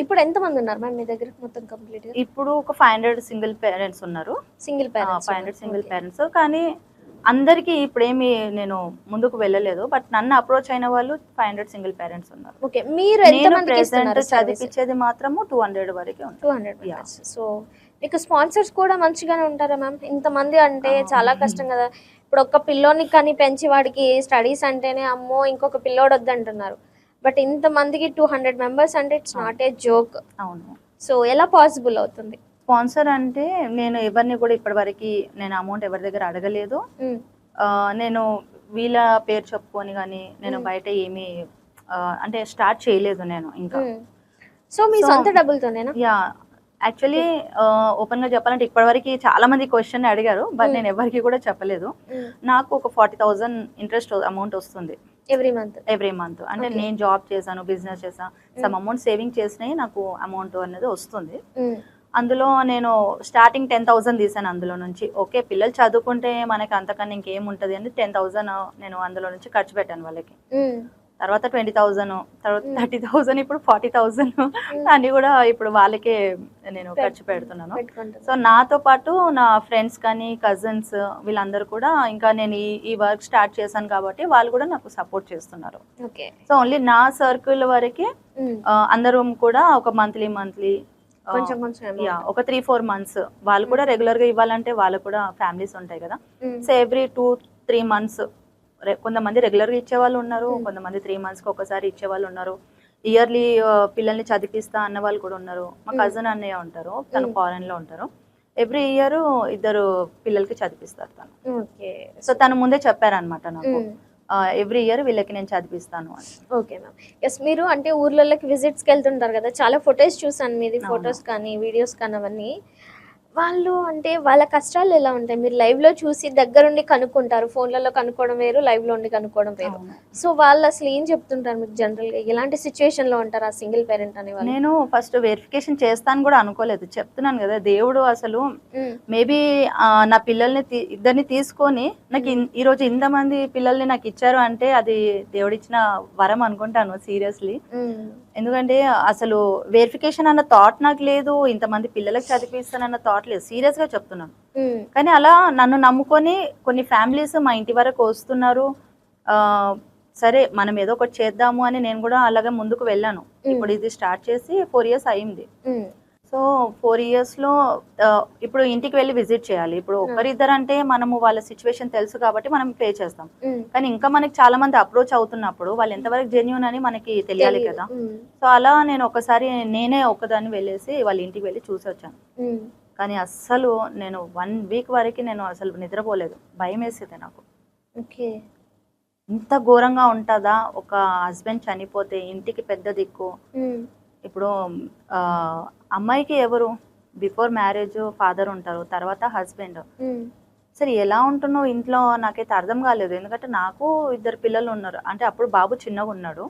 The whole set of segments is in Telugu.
ఇప్పుడు ఎంత మంది ఉన్నారు మ్యామ్ మీ దగ్గర మొత్తం కంప్లీట్గా? ఇప్పుడు ఒక ఫైవ్ హండ్రెడ్ సింగిల్ పేరెంట్స్ ఉన్నారు. Single parents five hundred single parents కానీ అందరికీ ఇప్పుడేమి నేను ముందుకు వెళ్ళలేదు. బట్ నన్ను అప్రోచ్ అయిన వాళ్ళు ఫైవ్ హండ్రెడ్ సింగిల్ పేరెంట్స్ ఉన్నారు. ఓకే మీరు ఎంత నేను ప్రెసెంట్ చదివించేది మాత్రము టూ హండ్రెడ్ వరకే ఉంది టూ హండ్రెడ్. సో మీకు స్పాన్సర్స్ కూడా మంచిగానే ఉంటారా మ్యామ్? ఇంతమంది అంటే. చాలా కష్టం కదా. ఇప్పుడు ఒక్క పిల్లోని కానీ పెంచి వాడికి స్టడీస్ అంటేనే అమ్మో ఇంకొక పిల్లోడు వద్దంటున్నారు. బట్ ఇంతమందికి టూ హండ్రెడ్ మెంబర్స్ అంటే ఇట్స్ నాట్ ఏ జోక్. అవును. సో ఎలా పాసిబుల్ అవుతుంది? స్పాన్సర్ అంటే నేను ఎవరిని కూడా ఇప్పటివరకు నేను అమౌంట్ ఎవరి దగ్గర అడగలేదు. నేను వీళ్ళ పేరు చెప్పుకొని కానీ నేను. బయట ఏమీ అంటే స్టార్ట్ చేయలేదు నేను ఇంకా. సో మీ సొంత డబ్బులతోనేనా? యా యాక్చువల్లీ ఓపెన్గా చెప్పాలంటే ఇప్పటివరకు చాలా మంది క్వశ్చన్ అడిగారు బట్. నేను ఎవరికి కూడా చెప్పలేదు. నాకు ఒక ఫార్టీ థౌసండ్ ఇంట్రెస్ట్ అమౌంట్ వస్తుంది. ఎవ్రీ మంత్ ఎవ్రీ మంత్ అంటే. నేను జాబ్ చేశాను బిజినెస్ చేశాను. సమ్ అమౌంట్ సేవింగ్ చేసినాయి నాకు అమౌంట్ అనేది వస్తుంది. అందులో నేను స్టార్టింగ్ టెన్ థౌసండ్ తీసాను అందులో నుంచి. ఓకే పిల్లలు చదువుకుంటే మనకి అంతకన్నా ఇంకేం ఉంటుంది అని టెన్ థౌసండ్ నేను అందులో నుంచి ఖర్చు పెట్టాను వాళ్ళకి. తర్వాత ట్వంటీ థౌసండ్ తర్వాత. థర్టీ థౌసండ్ ఇప్పుడు ఫార్టీ థౌసండ్ అన్ని కూడా ఇప్పుడు వాళ్ళకే నేను ఖర్చు పెడుతున్నాను. సో నాతో పాటు నా ఫ్రెండ్స్ కానీ కజిన్స్ వీళ్ళందరూ కూడా ఇంకా నేను ఈ ఈ వర్క్ స్టార్ట్ చేశాను కాబట్టి వాళ్ళు కూడా నాకు సపోర్ట్ చేస్తున్నారు. సో ఓన్లీ నా సర్కిల్ వరకే ఆ, అందరూ కూడా ఒక మంత్లీ మంత్లీ కొంచెం కొంచెం ఒక త్రీ ఫోర్ మంత్స్ వాళ్ళు కూడా రెగ్యులర్గా ఇవ్వాలంటే వాళ్ళకు కూడా ఫ్యామిలీస్ ఉంటాయి కదా. So every two three months కొంతమంది రెగ్యులర్గా ఇచ్చే వాళ్ళు ఉన్నారు Mm. కొంతమంది త్రీ మంత్స్కి ఒకసారి ఇచ్చే వాళ్ళు ఉన్నారు ఇయర్లీ పిల్లల్ని చదివిస్తా అన్న వాళ్ళు కూడా ఉన్నారు మా. కజిన్ అన్నయ్య ఉంటారు తను Mm. ఫారెన్లో ఉంటారు ఎవ్రీ ఇయర్ ఇద్దరు పిల్లలకి చదివిస్తారు తను ఓకే సో తను ముందే చెప్పారనమాట నాకు. ఎవ్రీ ఇయర్ వీళ్ళకి నేను చదివిస్తాను అని ఓకే మ్యామ్ ఎస్ మీరు అంటే ఊర్లలోకి విజిట్స్కి వెళ్తుంటారు కదా చాలా ఫొటోస్ చూసాను మీది. ఫొటోస్ కానీ వీడియోస్ కానీ అవన్నీ వాళ్ళు అంటే వాళ్ళ కష్టాలు ఎలా ఉంటాయి? మీరు live లో చూసి దగ్గరుండి కనుక్కుంటారు. ఫోన్లలో కనుక్కోవడం వేరు live లో ఉండి కనుక్కోవడం వేరు. సో వాళ్ళు అసలు ఏం చెప్తుంటారు మీకు జనరల్గా ఎలాంటి situation లో ఉంటారు ఆ సింగిల్ పేరెంట్ అనే వాళ్ళు? నేను ఫస్ట్ వెరిఫికేషన్ చేస్తాను కూడా అనుకోలేదు. చెప్తున్నాను కదా దేవుడు అసలు మేబీ నా పిల్లల్ని ఇద్దరిని తీసుకొని నాకు ఈ రోజు ఇంతమంది పిల్లల్ని నాకు ఇచ్చారు అంటే అది దేవుడిచ్చిన వరం అనుకుంటాను సీరియస్లీ ఎందుకంటే అసలు వెరిఫికేషన్ అన్న థాట్ నాకు లేదు. ఇంతమంది పిల్లలకు చదివిస్తానన్న థాట్ లేదు సీరియస్గా చెప్తున్నాను కానీ అలా నన్ను నమ్ముకొని కొన్ని ఫ్యామిలీస్ మా ఇంటి వరకు వస్తున్నారు. సరే మనం ఏదో ఒకటి చేద్దాము అని నేను కూడా అలాగే ముందుకు వెళ్ళాను. ఇప్పుడు ఇది స్టార్ట్ చేసి ఫోర్ ఇయర్స్ అయింది. సో ఫోర్ ఇయర్స్లో ఇప్పుడు ఇంటికి వెళ్ళి విజిట్ చేయాలి. ఇప్పుడు ఒకరిద్దరు అంటే మనము వాళ్ళ సిచ్యువేషన్ తెలుసు కాబట్టి మనం పే చేస్తాం. కానీ ఇంకా మనకి చాలా మంది అప్రోచ్ అవుతున్నప్పుడు వాళ్ళు ఎంతవరకు జెన్యున్ అని మనకి తెలియాలి. కదా. సో అలా నేను ఒకసారి నేనే ఒక్కదాన్ని వెళ్ళేసి వాళ్ళ ఇంటికి వెళ్ళి చూసి వచ్చాను కానీ అస్సలు నేను వన్ వీక్ వరకు నేను అసలు నిద్రపోలేదు. భయం వేసేది నాకు. ఓకే. ఇంత ఘోరంగా ఉంటుందా? ఒక హస్బెండ్ చనిపోతే ఇంటికి పెద్ద దిక్కు. ఇప్పుడు అమ్మాయికి ఎవరు? బిఫోర్ మ్యారేజ్ ఫాదర్ ఉంటారు తర్వాత హస్బెండ్. సరే ఎలా ఉంటున్నావు ఇంట్లో? నాకైతే అర్థం కాలేదు. ఎందుకంటే నాకు ఇద్దరు పిల్లలు ఉన్నారు. అంటే అప్పుడు బాబు చిన్నగా ఉన్నాడు.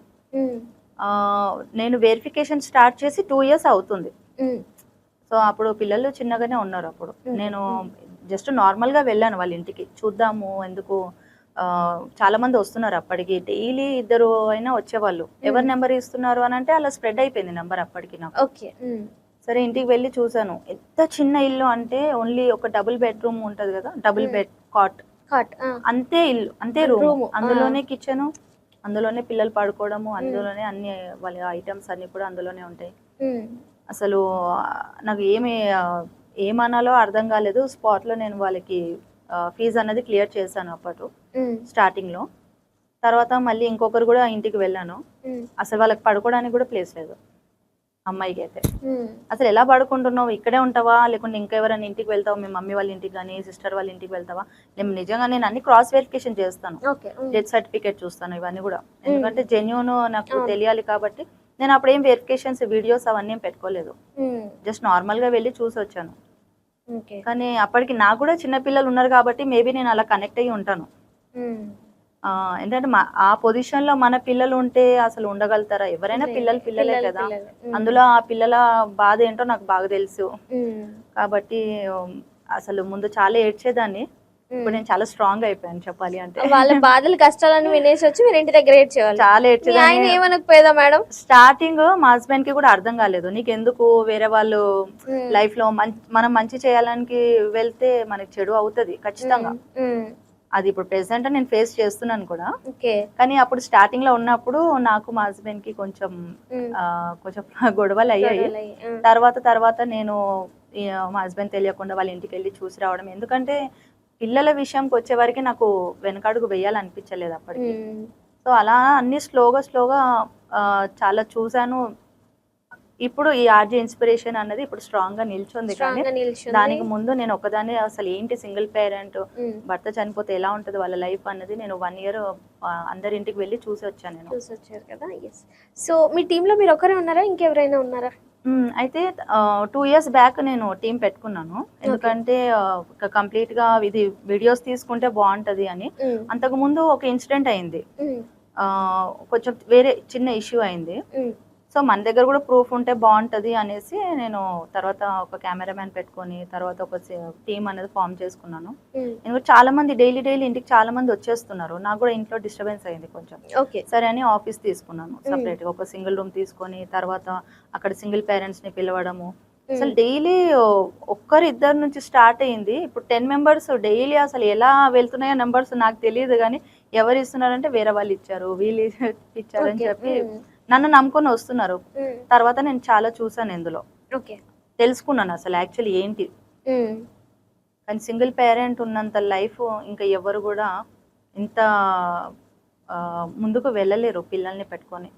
నేను వెరిఫికేషన్ స్టార్ట్ చేసి టూ ఇయర్స్ అవుతుంది. సో అప్పుడు పిల్లలు చిన్నగానే ఉన్నారు అప్పుడు. నేను జస్ట్ నార్మల్గా వెళ్ళాను వాళ్ళ ఇంటికి. చూద్దాము ఎందుకు? చాలా మంది వస్తున్నారు అప్పటికి. డైలీ ఇద్దరు అయినా వచ్చేవాళ్ళు. ఎవరి నెంబర్ ఇస్తున్నారు అని అంటే అలా స్ప్రెడ్ అయిపోయింది నెంబర్ అప్పటికి నాకు. ఓకే. సరే ఇంటికి వెళ్ళి చూసాను ఎంత చిన్న ఇల్లు అంటే ఓన్లీ ఒక డబుల్ బెడ్రూమ్ ఉంటది కదా డబుల్. Bed cot. కాట్ అంతే ఇల్లు అంతే రూమ్. అందులోనే కిచెన్ అందులోనే పిల్లలు పడుకోవడము అందులోనే అన్ని వాళ్ళ ఐటమ్స్ అన్ని కూడా అందులోనే ఉంటాయి. అసలు నాకు ఏమి ఏమనాలో అర్థం కాలేదు. స్పాట్లో నేను వాళ్ళకి ఫీజు అన్నది క్లియర్ చేశాను అప్పట్లో స్టార్టింగ్లో. తర్వాత మళ్ళీ ఇంకొకరు కూడా ఇంటికి వెళ్ళాను. అసలు వాళ్ళకి పడుకోవడానికి కూడా ప్లేస్ లేదు అమ్మాయికి అయితే అసలు ఎలా పడుకుంటున్నావు? ఇక్కడే ఉంటావా? లేకుంటే ఇంకా ఎవరైనా ఇంటికి వెళ్తావా? మీ మమ్మీ వాళ్ళ ఇంటికి కానీ సిస్టర్ వాళ్ళ ఇంటికి వెళ్తావా? నేను నిజంగా నేను అన్ని క్రాస్ వెరిఫికేషన్ చేస్తాను. డెత్ సర్టిఫికేట్ చూస్తాను ఇవన్నీ కూడా. ఎందుకంటే జెన్యున్ నాకు. తెలియాలి కాబట్టి నేను అప్పుడు ఏం వెరిఫికేషన్స్ వీడియోస్ అవన్నీ ఏం పెట్టుకోలేదు. జస్ట్ నార్మల్గా వెళ్ళి చూసి వచ్చాను. కానీ అప్పటికి నాకు కూడా చిన్న పిల్లలు ఉన్నారు కాబట్టి మేబీ నేను అలా కనెక్ట్ అయ్యి ఉంటాను. ఆ, ఏంటంటే ఆ పొజిషన్లో మన పిల్లలు ఉంటే అసలు ఉండగలుగుతారా? ఎవరైనా పిల్లలు పిల్లలే కదా. ఉమ్, అందులో ఆ పిల్లల బాధ ఏంటో నాకు బాగా తెలుసు. కాబట్టి అసలు ముందు చాలా ఏడ్చేదాన్ని. ఇప్పుడు నేను చాలా స్ట్రాంగ్ అయిపోయాను చెప్పాలి అంటే. వాళ్ళ బాధలు కష్టాలను వినేసి వచ్చి మీరు ఇంటి దగ్గర ఏడ్చేవాళ్ళు. చాలా ఆయన ఏమనకపోయేదా మేడం? స్టార్టింగ్ మా హస్బెండ్కి కూడా అర్థం కాలేదు. నీకు ఎందుకు వేరే వాళ్ళు. లైఫ్లో మనం మంచి చేయాలని వెళ్తే మనకి చెడు అవుతది ఖచ్చితంగా. అది ఇప్పుడు ప్రెసెంట్ నేను ఫేస్ చేస్తున్నాను కూడా. కానీ అప్పుడు స్టార్టింగ్లో ఉన్నప్పుడు నాకు మా హస్బెండ్కి కొంచెం కొంచెం గొడవలు అయ్యాయి. తర్వాత తర్వాత నేను మా హస్బెండ్ తెలియకుండా వాళ్ళ ఇంటికి వెళ్ళి చూసి రావడం. ఎందుకంటే పిల్లల విషయంకి వచ్చే వరకు నాకు వెనకడుగు వేయాలనిపించలేదు అప్పటికి. సో అలా అన్ని స్లోగా స్లోగా చాలా చూశాను ఇప్పుడు ఈ ఆర్జీ ఇన్స్పిరేషన్ అన్నది ఇప్పుడు స్ట్రాంగ్గా నిల్చుంది కానీ దానికి ముందు నేను ఒకదాన్ని అసలు ఏంటి సింగిల్ పేరెంట్. భర్త చనిపోతే ఎలా ఉంటుంది వాళ్ళ లైఫ్ అన్నది నేను వన్ ఇయర్ అందరి ఇంటికి వెళ్ళి చూసి వచ్చాను నేను చూసి వచ్చారు కదా సో మీ టీమ్లో మీరు ఒకరే ఉన్నారా ఇంకెవరైనా ఉన్నారా. అయితే టూ ఇయర్స్ బ్యాక్ నేను టీం పెట్టుకున్నాను. ఎందుకంటే కంప్లీట్గా ఇది వీడియోస్ తీసుకుంటే బాగుంటది అని. అంతకు ముందు ఒక ఇన్సిడెంట్ అయింది. కొంచెం వేరే చిన్న ఇష్యూ అయింది. సో మన దగ్గర కూడా ప్రూఫ్ ఉంటే బాగుంటది అనేసి నేను తర్వాత ఒక కెమెరామ్యాన్ పెట్టుకొని తర్వాత ఒక టీం అనేది ఫామ్ చేసుకున్నాను. ఎందుకంటే చాలా మంది డైలీ డైలీ ఇంటికి చాలా మంది వచ్చేస్తున్నారు. నాకు కూడా ఇంట్లో డిస్టర్బెన్స్ అయింది కొంచెం. ఓకే. సరే అని ఆఫీస్ తీసుకున్నాను సపరేట్గా ఒక సింగిల్ రూమ్ తీసుకొని తర్వాత అక్కడ సింగిల్ పేరెంట్స్ని పిలవడము అసలు డైలీ ఒక్కరు ఇద్దరు నుంచి స్టార్ట్ అయింది. ఇప్పుడు టెన్ మెంబర్స్ డైలీ అసలు ఎలా వెళ్తున్నాయో నెంబర్స్ నాకు తెలియదు కానీ ఎవరు ఇస్తున్నారంటే వేరే వాళ్ళు ఇచ్చారు. వీళ్ళు ఇచ్చారని Okay. చెప్పి. నన్ను నమ్ముకొని వస్తున్నారు. తర్వాత నేను చాలా చూసాను ఇందులో తెలుసుకున్నాను అసలు యాక్చువల్లీ ఏంటి. కానీ సింగిల్ పేరెంట్ ఉన్నంత లైఫ్ ఇంకా ఎవరు కూడా ఇంత ముందుకు వెళ్ళలేరు పిల్లల్ని పెట్టుకొని.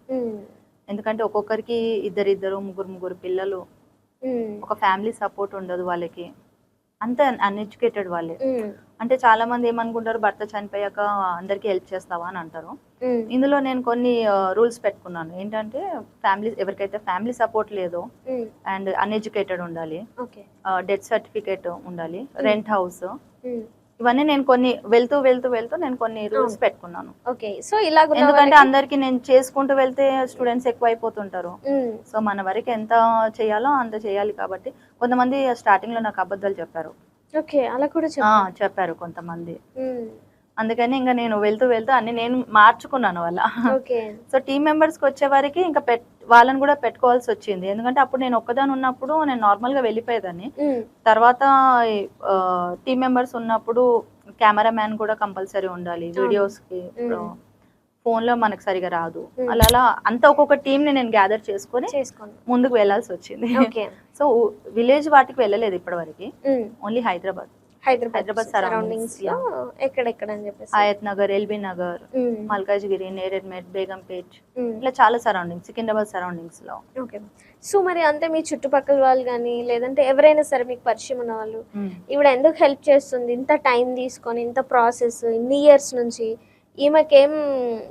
ఎందుకంటే ఒక్కొక్కరికి ఇద్దరిద్దరు ముగ్గురు ముగ్గురు పిల్లలు. ఒక ఫ్యామిలీ సపోర్ట్ ఉండదు వాళ్ళకి అంత అన్ఎడ్యుకేటెడ్ వాళ్ళే. అంటే చాలా మంది ఏమనుకుంటారు భర్త చనిపోయాక అందరికీ హెల్ప్ చేస్తావా అని అంటారు. ఇందులో నేను కొన్ని రూల్స్ పెట్టుకున్నాను ఏంటంటే ఫ్యామిలీ ఎవరికైతే ఫ్యామిలీ సపోర్ట్ లేదో. అండ్ అన్ఎడ్యుకేటెడ్ ఉండాలి డెత్ సర్టిఫికేట్ ఉండాలి రెంట్ హౌస్. ఇవన్నీ నేను కొన్ని వెళ్తూ వెళ్తూ వెళ్తూ నేను కొన్ని రూల్స్. పెట్టుకున్నాను ఓకే సో ఇలాగ ఎందుకంటే అందరికి నేను చేసుకుంటూ వెళ్తే స్టూడెంట్స్ ఎక్కువ అయిపోతుంటారు. సో మన వరకు ఎంత చేయాలో అంత చేయాలి కాబట్టి కొంతమంది స్టార్టింగ్లో నాకు అబద్ధాలు చెప్పారు ఓకే అలా కూడా చెప్పారు. కొంతమంది. అందుకని ఇంకా నేను వెళ్తూ వెళ్తూ అన్ని నేను మార్చుకున్నాను వాళ్ళ. సో టీమ్ మెంబర్స్కి వచ్చే వరకు ఇంకా పెట్ వాళ్ళని కూడా పెట్టుకోవాల్సి వచ్చింది. ఎందుకంటే అప్పుడు నేను ఒక్కదాని ఉన్నప్పుడు నేను నార్మల్గా వెళ్ళిపోయేదాన్ని. తర్వాత టీమ్ మెంబర్స్ ఉన్నప్పుడు కెమెరా మ్యాన్ కూడా కంపల్సరీ ఉండాలి. వీడియోస్ ఫోన్లో మనకు సరిగా రాదు. అలా అలా అంత ఒక్కొక్క టీం ని నేను గ్యాదర్ చేసుకొని ముందుకు వెళ్ళాల్సి వచ్చింది. ఓకే. సో విలేజ్ వాటికి వెళ్ళలేదు ఇప్పటివరకు. ఉమ్. ఓన్లీ హైదరాబాద్. హైదరాబాద్ సరౌండింగ్స్లో. ఎక్కడెక్కడ అని చెప్పేసి. ఆయత్ నగర్ ఎల్బీ నగర్. మల్కాజ్గిరి నేరేడ్మెట్ బేగంపేట్. ఇట్లా చాలా సరౌండింగ్స్ సికింద్రాబాద్ సరౌండింగ్స్లో. ఓకే. సో మరి అంతే మీ చుట్టుపక్కల వాళ్ళు కానీ లేదంటే ఎవరైనా సరే మీకు పరిచయం ఉన్న వాళ్ళు ఈవిడ ఎందుకు హెల్ప్ చేస్తుంది? ఇంత టైం తీసుకొని ఇంత ప్రాసెస్ ఇన్ని ఇయర్స్ నుంచి ఈమెకేం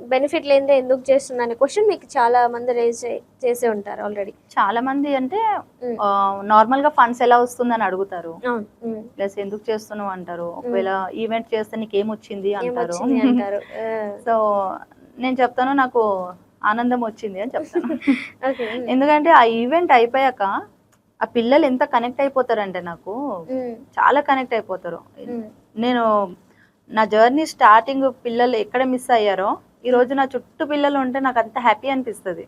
బెనిఫిట్ లేనిదే ఎందుకు చేస్తుంది అనే క్వశ్చన్ మీకు చాలా మంది రేజ్ చేసే ఉంటారు ఆల్రెడీ చాలా మంది అంటే నార్మల్గా ఫండ్స్ ఎలా వస్తుందని అడుగుతారు. ప్లస్ ఎందుకు చేస్తున్నావు అంటారు. ఒకవేళ ఈవెంట్ చేస్తే నీకు ఏమొచ్చింది అంటారు. సో నేను చెప్తాను నాకు ఆనందం వచ్చింది అని చెప్తాను. ఎందుకంటే ఆ ఈవెంట్ అయిపోయాక ఆ పిల్లలు ఎంత కనెక్ట్ అయిపోతారంటే నాకు చాలా కనెక్ట్ అయిపోతారు. నేను నా జర్నీ స్టార్టింగ్ పిల్లలు ఎక్కడ మిస్ అయ్యారో ఈ రోజు నా చుట్టూ పిల్లలు ఉంటే నాకు అంత హ్యాపీ అనిపిస్తుంది.